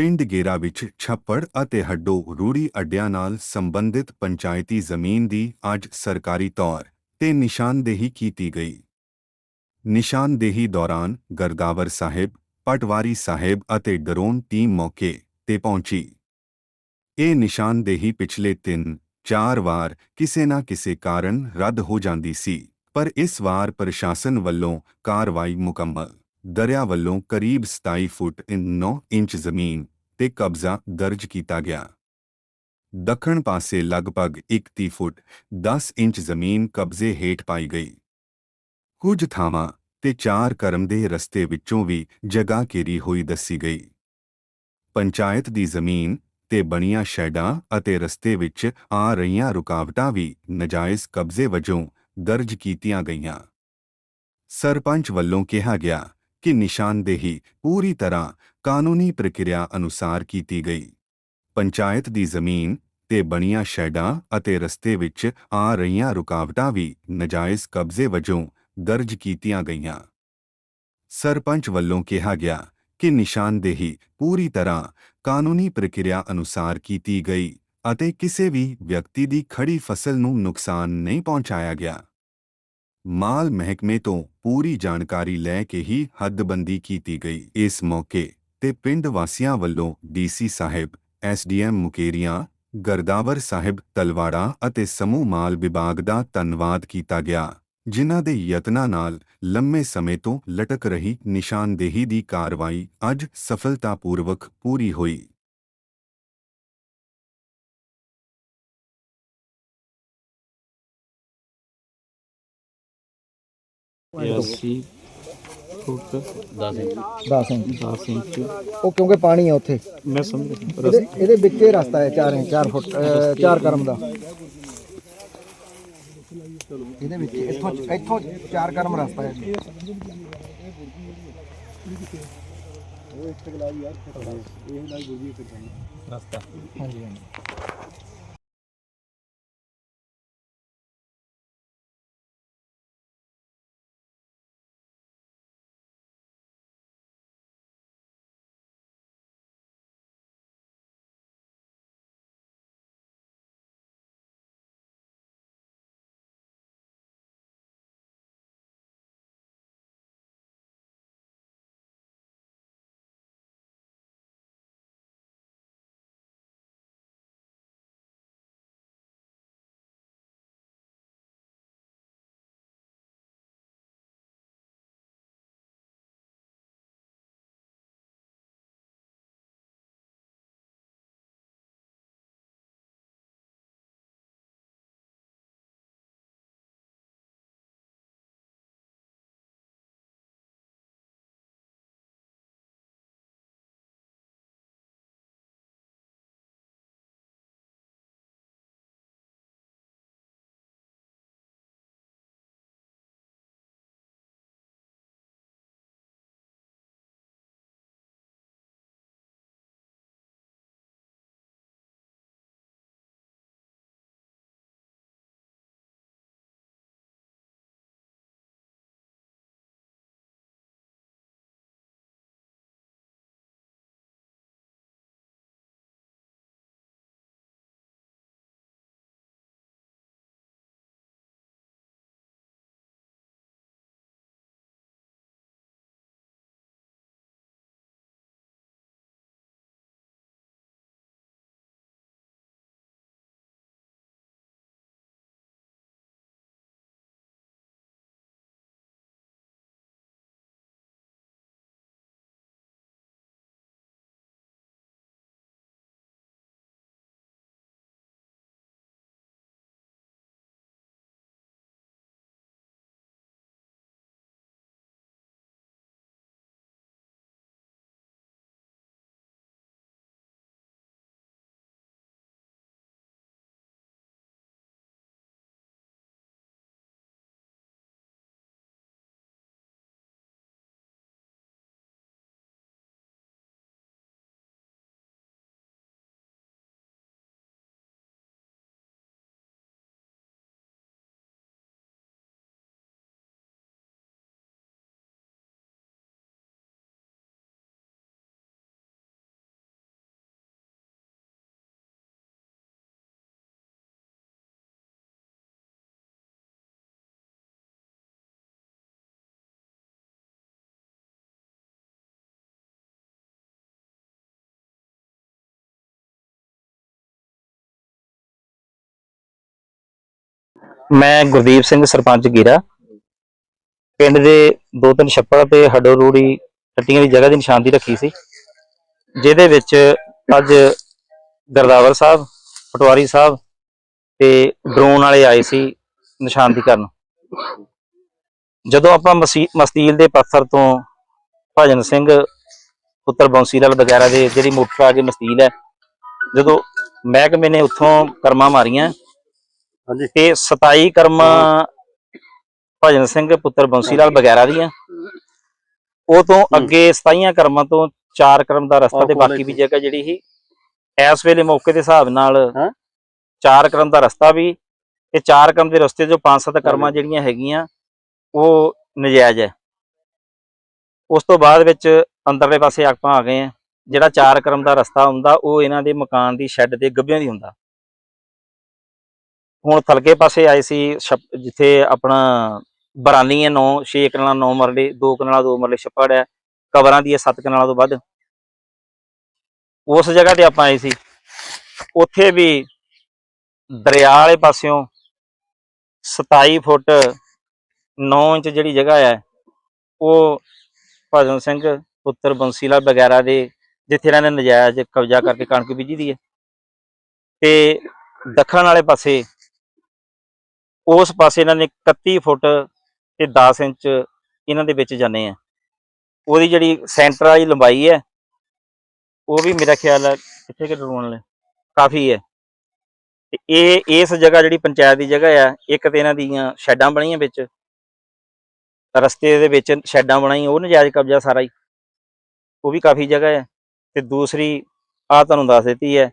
ਪਿੰਡ ਗੇਰਾ ਵਿੱਚ ਛੱਪੜ ਅਤੇ ਹੱਡੋ ਰੂੜੀ ਅੱਡਿਆਂ ਨਾਲ ਸੰਬੰਧਿਤ ਪੰਚਾਇਤੀ ਜ਼ਮੀਨ ਦੀ ਅੱਜ ਸਰਕਾਰੀ ਤੌਰ ਤੇ ਨਿਸ਼ਾਨਦੇਹੀ ਕੀਤੀ ਗਈ। ਨਿਸ਼ਾਨਦੇਹੀ ਦੌਰਾਨ ਗਰਦਾਵਰ ਸਾਹਿਬ, ਪਟਵਾਰੀ ਸਾਹਿਬ ਅਤੇ ਡਰੋਨ ਟੀਮ ਮੌਕੇ ਤੇ ਪਹੁੰਚੀ। ਇਹ ਨਿਸ਼ਾਨਦੇਹੀ ਪਿਛਲੇ 3-4 ਵਾਰ ਕਿਸੇ ਨਾ ਕਿਸੇ ਕਾਰਨ ਰੱਦ ਹੋ ਜਾਂਦੀ ਸੀ, ਪਰ ਇਸ ਵਾਰ ਪ੍ਰਸ਼ਾਸਨ ਵੱਲੋਂ ਕਾਰਵਾਈ ਮੁਕੰਮਲ। ਦਰਿਆ ਵੱਲੋਂ ਕਰੀਬ 27 ਫੁੱਟ 9 ਇੰਚ ਜ਼ਮੀਨ ਤੇ ਕਬਜ਼ਾ ਦਰਜ ਕੀਤਾ ਗਿਆ। ਦੱਖਣ ਪਾਸੇ ਲਗਭਗ 31 ਫੁੱਟ 10 ਇੰਚ ਜ਼ਮੀਨ ਕਬਜ਼ੇ ਹੇਠ ਪਾਈ ਗਈ। ਕੁਝ ਥਾਵਾਂ ਤੇ ਚਾਰ ਕਰਮ ਦੇ ਰਸਤੇ ਵਿੱਚੋਂ ਵੀ ਜਗ੍ਹਾ ਘੇਰੀ ਹੋਈ ਦੱਸੀ ਗਈ। ਪੰਚਾਇਤ ਦੀ ਜ਼ਮੀਨ ਤੇ ਬਣੀਆਂ ਸ਼ੈਡਾਂ ਅਤੇ ਰਸਤੇ ਵਿੱਚ ਆ ਰਹੀਆਂ ਰੁਕਾਵਟਾਂ ਵੀ ਨਜਾਇਜ਼ ਕਬਜ਼ੇ ਵਜੋਂ ਦਰਜ ਕੀਤੀਆਂ ਗਈਆਂ। ਸਰਪੰਚ ਵੱਲੋਂ ਕਿਹਾ ਗਿਆ ਕਿ ਨਿਸ਼ਾਨਦੇਹੀ ਪੂਰੀ ਤਰ੍ਹਾਂ ਕਾਨੂੰਨੀ ਪ੍ਰਕਿਰਿਆ ਅਨੁਸਾਰ ਕੀਤੀ ਗਈ। ਪੰਚਾਇਤ ਦੀ ਜ਼ਮੀਨ ਤੇ ਬਣੀਆਂ ਸ਼ੈਡਾਂ ਅਤੇ ਰਸਤੇ ਵਿੱਚ ਆ ਰਹੀਆਂ ਰੁਕਾਵਟਾਂ ਵੀ ਨਜਾਇਜ਼ ਕਬਜ਼ੇ ਵਜੋਂ ਦਰਜ ਕੀਤੀਆਂ ਗਈਆਂ। ਸਰਪੰਚ ਵੱਲੋਂ ਕਿਹਾ ਗਿਆ ਕਿ ਨਿਸ਼ਾਨਦੇਹੀ ਪੂਰੀ ਤਰ੍ਹਾਂ ਕਾਨੂੰਨੀ ਪ੍ਰਕਿਰਿਆ ਅਨੁਸਾਰ ਕੀਤੀ ਗਈ ਅਤੇ ਕਿਸੇ ਵੀ ਵਿਅਕਤੀ ਦੀ ਖੜੀ ਫਸਲ ਨੂੰ ਨੁਕਸਾਨ ਨਹੀਂ ਪਹੁੰਚਾਇਆ ਗਿਆ। ਮਾਲ ਮਹਿਕਮੇ ਤੋਂ ਪੂਰੀ ਜਾਣਕਾਰੀ ਲੈ ਕੇ ਹੀ ਹੱਦਬੰਦੀ ਕੀਤੀ ਗਈ। ਇਸ ਮੌਕੇ ਤੇ ਪਿੰਡ ਵਾਸੀਆਂ ਵੱਲੋਂ ਡੀਸੀ ਸਾਹਿਬ ਐਸਡੀਐਮ ਮੁਕੇਰੀਆਂ, ਗਰਦਾਵਰ ਸਾਹਿਬ ਤਲਵਾੜਾ ਅਤੇ ਸਮੂਹ ਮਾਲ ਵਿਭਾਗ ਦਾ ਧੰਨਵਾਦ ਕੀਤਾ ਗਿਆ, ਜਿਨ੍ਹਾਂ ਦੇ ਯਤਨਾਂ ਨਾਲ ਲੰਮੇ ਸਮੇਂ ਤੋਂ ਲਟਕ ਰਹੀ ਨਿਸ਼ਾਨਦੇਹੀ ਦੀ ਕਾਰਵਾਈ ਅੱਜ ਸਫਲਤਾਪੂਰਵਕ ਪੂਰੀ ਹੋਈ। ਅੱਸੀ ਫੁੱਟ 10 ਇੰਚ। 10 ਇੰਚ। 10 ਇੰਚ। ਉਹ ਕਿਉਂਕਿ ਪਾਣੀ ਹੈ ਉੱਥੇ। ਮੈਂ ਸਮਝ ਇਹਦੇ ਇਹਦੇ ਵਿੱਚ ਹੀ ਰਸਤਾ ਹੈ 4 ਇੰਚ 4 ਫੁੱਟ 4 ਕਰਮ ਦਾ। ਇਹਦੇ ਵਿੱਚ ਇੱਥੋਂ ਇੱਥੋਂ 4 ਕਰਮ ਰਸਤਾ ਹੈ। ਰਸਤਾ। ਹਾਂਜੀ ਹਾਂਜੀ। ਮੈਂ ਗੁਰਦੀਪ ਸਿੰਘ, ਸਰਪੰਚ ਗੀਰਾ। ਪਿੰਡ ਦੇ ਦੋ ਤਿੰਨ ਛੱਪੜ ਤੇ ਹੱਡੋ ਰੂੜੀ ਟੱਟੀਆਂ ਦੀ ਜਗ੍ਹਾ ਦੀ ਨਿਸ਼ਾਨਦੀ ਰੱਖੀ ਸੀ, ਜਿਹਦੇ ਵਿੱਚ ਅੱਜ ਗਰਦਾਵਰ ਸਾਹਿਬ, ਪਟਵਾਰੀ ਸਾਹਿਬ ਤੇ ਡਰੋਨ ਵਾਲੇ ਆਏ ਸੀ ਨਿਸ਼ਾਨਦੀ ਕਰਨ। ਜਦੋਂ ਆਪਾਂ ਮਸੀ- ਮਸਤੀਲ ਦੇ ਪੱਥਰ ਤੋਂ ਭਜਨ ਸਿੰਘ ਪੁੱਤਰ ਬੰਸੀ ਲਾਲ ਵਗੈਰਾ ਦੇ ਜਿਹੜੀ ਮੋਟਰ ਆ ਕੇ ਮਸਤੀਲ ਹੈ, ਜਦੋਂ ਮਹਿਕਮੇ ਨੇ ਉੱਥੋਂ ਕਰਮਾਂ ਮਾਰੀਆਂ ਤੇ 27 ਕਰਮਾਂ ਭਜਨ ਸਿੰਘ ਪੁੱਤਰ ਬੰਸੀ ਲਾਲ ਵਗੈਰਾ ਦੀਆਂ। ਉਹ ਤੋਂ ਅੱਗੇ 27 ਕਰਮਾਂ ਤੋਂ ਚਾਰ ਕਰਮ ਦਾ ਰਸਤਾ ਤੇ ਬਾਕੀ ਵੀ ਜਗ੍ਹਾ ਜਿਹੜੀ ਸੀ ਇਸ ਵੇਲੇ ਮੌਕੇ ਦੇ ਹਿਸਾਬ ਨਾਲ ਚਾਰ ਕਰਮ ਦਾ ਰਸਤਾ ਵੀ ਤੇ ਚਾਰ ਕਰਮ ਦੇ ਰਸਤੇ ਜੋ ਪੰਜ ਸੱਤ ਕਰਮਾਂ ਜਿਹੜੀਆਂ ਹੈਗੀਆਂ ਉਹ ਨਜਾਇਜ਼ ਹੈ। ਉਸ ਤੋਂ ਬਾਅਦ ਵਿੱਚ ਅੰਦਰਲੇ ਪਾਸੇ ਆਪਾਂ ਆ ਗਏ ਆ ਜਿਹੜਾ ਚਾਰ ਕਰਮ ਦਾ ਰਸਤਾ ਹੁੰਦਾ ਉਹ ਇਹਨਾਂ ਦੇ ਮਕਾਨ ਦੀ ਸ਼ੈੱਡ ਦੇ ਗੱਭਿਆਂ ਦੀ ਹੁੰਦਾ। ਹੁਣ ਥਲਕੇ ਪਾਸੇ ਆਏ ਸੀ, ਛੱਪ- ਜਿੱਥੇ ਆਪਣਾ ਬਰਾਨੀ ਹੈ 9 6 ਕਨਾਲਾਂ 9 ਮਰਲੇ 2 ਕਨਾਲਾਂ 2 ਮਰਲੇ ਛੱਪੜ ਹੈ, ਕਬਰਾਂ ਦੀ ਹੈ 7 ਕਨਾਲਾਂ ਤੋਂ ਵੱਧ। ਉਸ ਜਗ੍ਹਾ ਤੇ ਆਪਾਂ ਆਏ ਸੀ। ਉੱਥੇ ਵੀ ਦਰਿਆ ਵਾਲੇ ਪਾਸਿਓਂ 27 ਫੁੱਟ 9 ਇੰਚ ਜਿਹੜੀ ਜਗ੍ਹਾ ਹੈ, ਉਹ ਭਜਨ ਸਿੰਘ ਪੁੱਤਰ ਬੰਸੀਲਾ ਵਗੈਰਾ ਦੇ, ਜਿੱਥੇ ਇਹਨਾਂ ਨੇ ਨਜਾਇਜ਼ ਕਬਜ਼ਾ ਕਰਕੇ ਕਣਕ ਬੀਜੀ ਦੀ ਹੈ। ਤੇ ਦੱਖਣ ਵਾਲੇ ਪਾਸੇ ਉਸ ਪਾਸੇ ਇਹਨਾਂ ਨੇ 31 ਫੁੱਟ ਤੇ 10 ਇੰਚ ਇਹਨਾਂ ਦੇ ਵਿੱਚ ਜਾਂਦੇ ਆ। ਉਹਦੀ ਜਿਹੜੀ ਸੈਂਟਰ ਵਾਲੀ ਲੰਬਾਈ ਹੈ, ਉਹ ਵੀ ਮੇਰਾ ਖਿਆਲ ਹੈ ਕਿੱਥੇ ਕਿ ਡਰੋਨ ਵਾਲੇ, ਕਾਫੀ ਹੈ। ਤੇ ਇਹ, ਇਸ ਜਗ੍ਹਾ ਜਿਹੜੀ ਪੰਚਾਇਤ ਦੀ ਜਗ੍ਹਾ ਆ, ਇੱਕ ਤੇ ਇਹਨਾਂ ਦੀਆਂ ਸ਼ੈੱਡਾਂ ਬਣੀਆਂ ਵਿੱਚ, ਰਸਤੇ ਦੇ ਵਿੱਚ ਸ਼ੈੱਡਾਂ ਬਣਾਈਆਂ, ਉਹ ਨਜਾਇਜ਼ ਕਬਜ਼ਾ ਸਾਰਾ ਹੀ। ਉਹ ਵੀ ਕਾਫੀ ਜਗ੍ਹਾ ਹੈ ਤੇ ਦੂਸਰੀ ਆ ਤੁਹਾਨੂੰ ਦੱਸ ਦਿੱਤੀ ਹੈ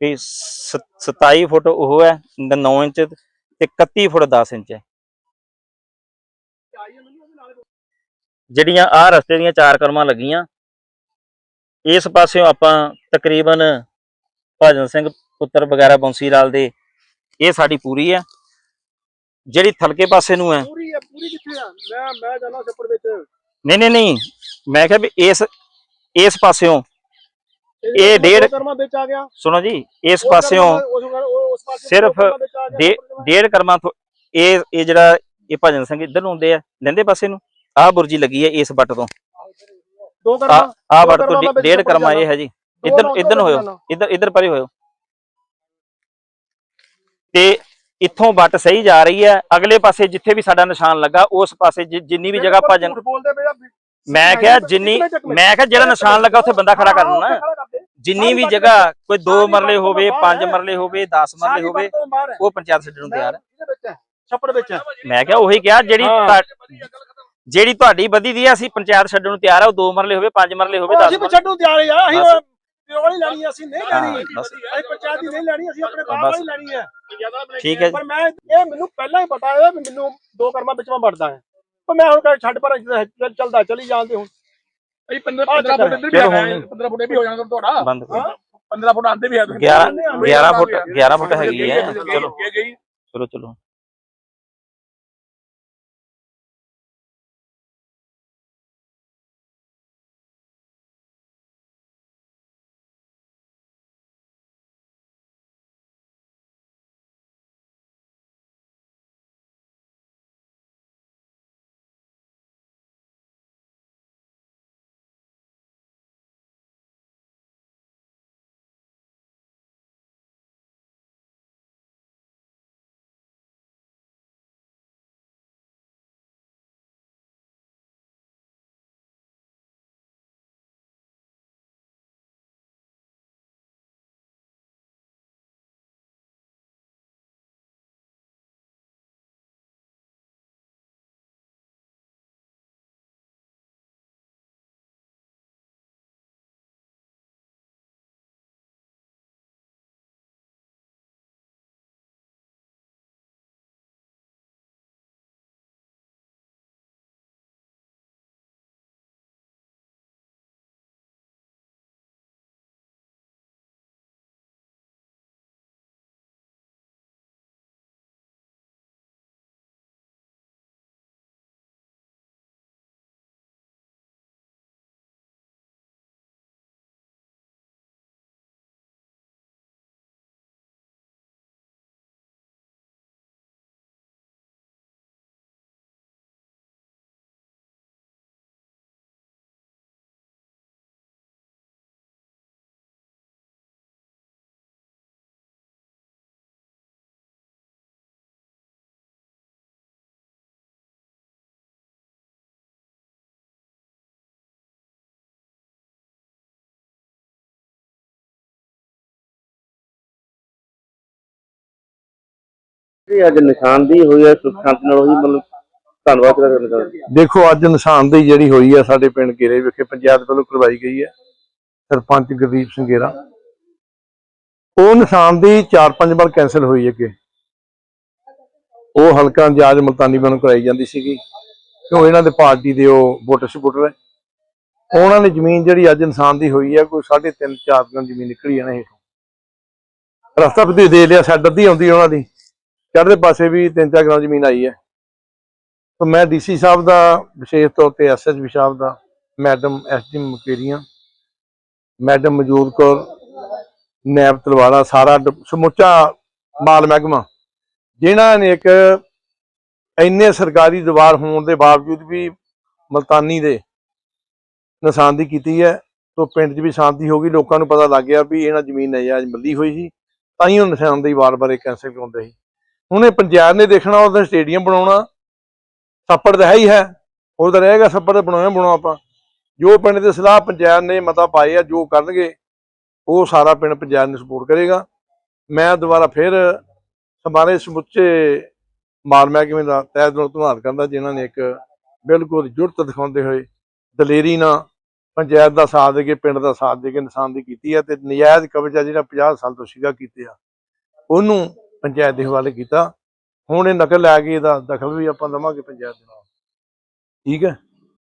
ਕਿ ਸ- 27 ਫੁੱਟ ਉਹ ਹੈ 9 ਇੰਚ 31 ਫੁੱਟ 10 ਇੰਚ ਹੈ। ਜਿਹੜੀਆਂ ਆ ਰਸਤੇ ਦੀਆਂ ਚਾਰ ਕਰਮਾਂ ਲੱਗੀਆਂ ਇਸ ਪਾਸਿਓਂ ਆਪਾਂ ਤਕਰੀਬਨ ਭਜਨ ਸਿੰਘ ਪੁੱਤਰ ਵਗੈਰਾ ਬੰਸੀ ਲਾਲ ਦੇ ਇਹ ਸਾਡੀ ਪੂਰੀ ਹੈ। ਜਿਹੜੀ ਥਲਕੇ ਪਾਸੇ ਨੂੰ ਹੈ। ਪੂਰੀ ਹੈ ਪੂਰੀ ਕਿੱਥੇ ਆ? ਮੈਂ ਮੈਂ ਜਾਣਾ ਛੱਪੜ ਵਿੱਚ। ਨਹੀਂ ਨਹੀਂ ਨਹੀਂ। ਮੈਂ ਕਿਹਾ ਵੀ ਇਸ ਇਸ ਪਾਸਿਓਂ ਇਹ ਡੇਢ- ਕਰਮਾ ਵਿੱਚ ਆ ਗਿਆ। ਸੁਣੋ ਜੀ ਇਸ ਪਾਸਿਓਂ ਸਿਰਫ। ਡੇਢ ਕਰਮਾਂ ਤੋਂ ਇਹ ਇਹ ਜਿਹੜਾ ਇਹ ਭਜਨ ਸਿੰਘ ਇੱਧਰ ਨੂੰ ਹੁੰਦੇ ਆ ਲੈਂਦੇ ਪਾਸੇ ਨੂੰ ਆਹ ਬੁਰਜੀ ਲੱਗੀ ਹੈ ਇਸ ਵੱਟ ਤੋਂ ਦੋ ਕਰਮਾ ਆਹ ਵੱਟ ਤੋਂ ਡੇਢ ਕਰਮਾ ਇਹ। ਹੈ ਜੀ ਇੱਧਰ ਇੱਧਰ ਨੂੰ ਹੋਇਓ। ਇੱਧਰ ਇੱਧਰ ਪਰੇ ਹੋਇਓ ਤੇ ਇੱਥੋਂ ਵੱਟ ਸਹੀ ਜਾ ਰਹੀ ਹੈ ਅਗਲੇ ਪਾਸੇ ਜਿੱਥੇ ਵੀ ਸਾਡਾ ਨਿਸ਼ਾਨ ਲੱਗਾ ਉਸ ਪਾਸੇ ਜਿੰਨੀ ਵੀ ਜਗ੍ਹਾ ਭਜਨ ਮੈਂ ਕਿਹਾ ਜਿੰਨੀ ਮੈਂ ਕਿਹਾ ਜਿਹੜਾ ਨਿਸ਼ਾਨ ਲੱਗਾ ਉੱਥੇ ਬੰਦਾ ਖੜਾ ਕਰ ਲੈਣਾ ਹਾਂ, ਖੜਾ ਕਰ ਦੇ। ਜਿੰਨੀ ਵੀ ਜਗ੍ਹਾ ਕੋਈ 2 ਮਰਲੇ ਹੋਵੇ 5 ਮਰਲੇ ਹੋਵੇ 10 ਮਰਲੇ ਹੋਵੇ। ਉਹ ਪੰਚਾਇਤ ਛੱਡਣ ਨੂੰ ਤਿਆਰ ਹੈ ਛੱਪੜ ਵਿੱਚ। ਮੈਂ ਕਿਹਾ ਉਹੀ ਕਿਹਾ ਜਿਹੜੀ ਜਿਹੜੀ ਤੁਹਾਡੀ ਵਧੀ ਦੀ ਅਸੀਂ ਪੰਚਾਇਤ ਛੱਡਣ ਨੂੰ ਤਿਆਰ ਆ ਉਹ 2 ਮਰਲੇ ਹੋਵੇ 5 ਮਰਲੇ ਹੋਵੇ ਉਹ 10 ਅਸੀਂ ਛੱਡੂ ਤਿਆਰ ਆ ਅਸੀਂ ਵਾਲੀ ਲੈਣੀ ਆ, ਅਸੀਂ ਨਹੀਂ ਲੈਣੀ। ਅਸੀਂ ਪੰਚਾਇਤ ਦੀ ਨਹੀਂ ਲੈਣੀ ਅਸੀਂ ਆਪਣੇ ਬਾਪ। ਵਾਲੀ ਲੈਣੀ ਹੈ ਠੀਕ ਹੈ। ਪਰ ਮੈਂ ਇਹ ਮੈਨੂੰ ਪਹਿਲਾਂ ਹੀ ਪਤਾ ਹੈ ਮੈਨੂੰ ਦੋ ਕਰਮਾਂ ਵਿੱਚ ਮੈਂ ਵੜਦਾ ਹਾਂ ਪਰ ਮੈਂ ਹੁਣ ਛੱਡ ਪਰ ਚੱਲ- ਚੱਲਦਾ ਚਲੀ ਜਾਂਦੇ ਹੁਣ ਇਹ 15 ਆਹ 15 ਚੱਕਰ ਫੁੱਟ। ਇੱਧਰ ਵੀ ਚਲੋ ਹੁਣ ਹੈ, 15 ਫੁੱਟ ਵੀ ਹੋ ਜਾਣਾ ਤੁਹਾਡਾ। ਬੰਦ ਕਰੋ। 15 ਫੁੱਟ ਆਂਦੇ ਵੀ ਹੈ 11 11 ਫੁੱਟ 11 ਫੁੱਟ ਹੈਗੀ ਹੈ। ਚਲੋ। ਚਲੋ ਚਲੋ। ਇਹ ਅੱਜ ਨਿਸ਼ਾਨਦੇਹੀ ਹੋਈ ਹੈ, ਸੁਖ ਨਾਲ ਹੋਈ ਮਤਲਬ ਧੰਨਵਾਦ ਕਰਨਾ ਚਾਹੁੰਦਾ ਦੇਖੋ, ਅੱਜ ਨਿਸ਼ਾਨਦੇਹੀ ਜਿਹੜੀ ਹੋਈ ਹੈ, ਸਾਡੇ ਪਿੰਡ ਗੇਰੇ ਵਿਖੇ ਪੰਚਾਇਤ ਵੱਲੋਂ ਕਰਵਾਈ ਗਈ ਹੈ, ਸਰਪੰਚ ਗੁਰਦੀਪ ਸਿੰਘ ਗੇਰਾ। ਉਹ ਨਿਸ਼ਾਨਦੇਹੀ ਚਾਰ ਪੰਜ ਵਾਰ ਕੈਨਸਲ ਹੋਈ ਅੱਗੇ। ਉਹ ਹਲਕਾ ਇੰਚਾਰਜ ਮਲਤਾਨੀ ਵੱਲੋਂ ਕਰਾਈ ਜਾਂਦੀ ਸੀਗੀ। ਕਿਉਂ ਇਹਨਾਂ ਦੇ ਪਾਰਟੀ ਦੇ ਉਹ ਵੋਟਰ ਸਪੋਰਟਰ ਹੈ। ਉਹਨਾਂ ਨੇ ਜ਼ਮੀਨ ਜਿਹੜੀ ਅੱਜ ਇਨਸਾਨ ਦੀ ਹੋਈ ਹੈ, ਕੋਈ 3.5 4 ਗਣ ਜ਼ਮੀਨ ਨਿਕਲੀ ਹੈ ਹੇਠੋਂ। ਰਸਤਾ ਵੀ ਦੇ ਲਿਆ ਸੈਡ ਅੱਧੀ ਆਉਂਦੀ ਉਹਨਾਂ ਦੀ। ਚੜ੍ਹਦੇ ਪਾਸੇ ਵੀ 3-4 ਗ੍ਰਾਮ ਜ਼ਮੀਨ ਆਈ ਹੈ। ਤਾਂ ਮੈਂ ਡੀਸੀ ਸਾਹਿਬ ਦਾ, ਵਿਸ਼ੇਸ਼ ਤੌਰ ਤੇ ਐਸਐਸਪੀ ਸਾਹਿਬ ਦਾ, ਮੈਡਮ ਐਸਡੀ ਮੁਕੇਰੀਆਂ, ਮੈਡਮ ਮਜੂਦ ਕੌਰ, ਨੈਬ ਤਲਵਾੜਾ ਸਾਰਾ ਸਮੁੱਚਾ ਮਾਲ ਮਹਿਕਮਾ, ਜਿਨ੍ਹਾਂ ਨੇ ਇੱਕ ਇੰਨੇ ਸਰਕਾਰੀ ਦੀਵਾਰ ਹੋਣ ਦੇ ਬਾਵਜੂਦ ਵੀ ਮਲਤਾਨੀ ਦੇ ਨਿਸ਼ਾਨਦੀ ਕੀਤੀ ਹੈ, ਤੋਂ ਪਿੰਡ 'ਚ ਵੀ ਸ਼ਾਂਤੀ ਹੋ ਗਈ, ਲੋਕਾਂ ਨੂੰ ਪਤਾ ਲੱਗ ਗਿਆ ਵੀ ਇਹਨਾਂ ਜ਼ਮੀਨ ਨਜਾਇਜ਼ ਮਿਲੀ ਹੋਈ ਸੀ, ਤਾਂ ਹੀ ਉਹ ਨਿਸ਼ਾਨਦੇਹੀ ਵਾਰ-ਵਾਰ ਇਹ ਕੈਂਸਲ ਕਰਾਉਂਦੇ ਸੀ। ਹੁਣ ਇਹ ਪੰਚਾਇਤ ਨੇ ਦੇਖਣਾ, ਉਹਦਾ ਸਟੇਡੀਅਮ ਬਣਾਉਣਾ। ਛੱਪੜ ਤਾਂ ਹੈ ਹੀ ਹੈ। ਉਹ ਤਾਂ ਰਹੇਗਾ ਸੱਪੜ ਬਣਾਉਣਾ ਬਣਾਉਣਾ ਆਪਾਂ। ਜੋ ਪਿੰਡ ਦੇ ਸਲਾਹ ਪੰਚਾਇਤ ਨੇ ਮਤਾ ਪਾਏ ਆ, ਜੋ ਕਰਨਗੇ, ਉਹ ਸਾਰਾ ਪਿੰਡ ਪੰਚਾਇਤ ਨੂੰ ਸਪੋਰਟ ਕਰੇਗਾ। ਮੈਂ ਦੁਬਾਰਾ ਫਿਰ ਹਮਾਰੇ ਸਮੁੱਚੇ ਮਾਲ ਮਹਿਕਮੇ ਦਾ ਤਹਿ ਦਿਲੋਂ ਧੰਨਵਾਦ ਕਰਦਾ, ਜਿਨ੍ਹਾਂ ਨੇ ਇੱਕ ਬਿਲਕੁਲ ਜੁਰਤ ਦਿਖਾਉਂਦੇ ਹੋਏ ਦਲੇਰੀ ਨਾਲ ਪੰਚਾਇਤ ਦਾ ਸਾਥ ਦੇ ਕੇ, ਪਿੰਡ ਦਾ ਸਾਥ ਦੇ ਕੇ ਨਿਸ਼ਾਨਦੀ ਕੀਤੀ ਹੈ ਤੇ ਨਜਾਇਜ਼ ਕਬਜ਼ਾ ਜਿਹੜਾ 50 ਸਾਲ ਤੋਂ ਸੀਗਾ ਕੀਤੇ ਆ, ਉਹਨੂੰ ਪੰਚਾਇਤ ਦੇ ਹਵਾਲੇ ਕੀਤਾ। ਹੁਣ ਇਹ ਨਕਲ ਲੈ ਕੇ ਇਹਦਾ ਦਖਲ ਵੀ ਆਪਾਂ ਲਵਾਂਗੇ ਪੰਚਾਇਤ ਦੇ ਨਾਲ। ਠੀਕ ਹੈ?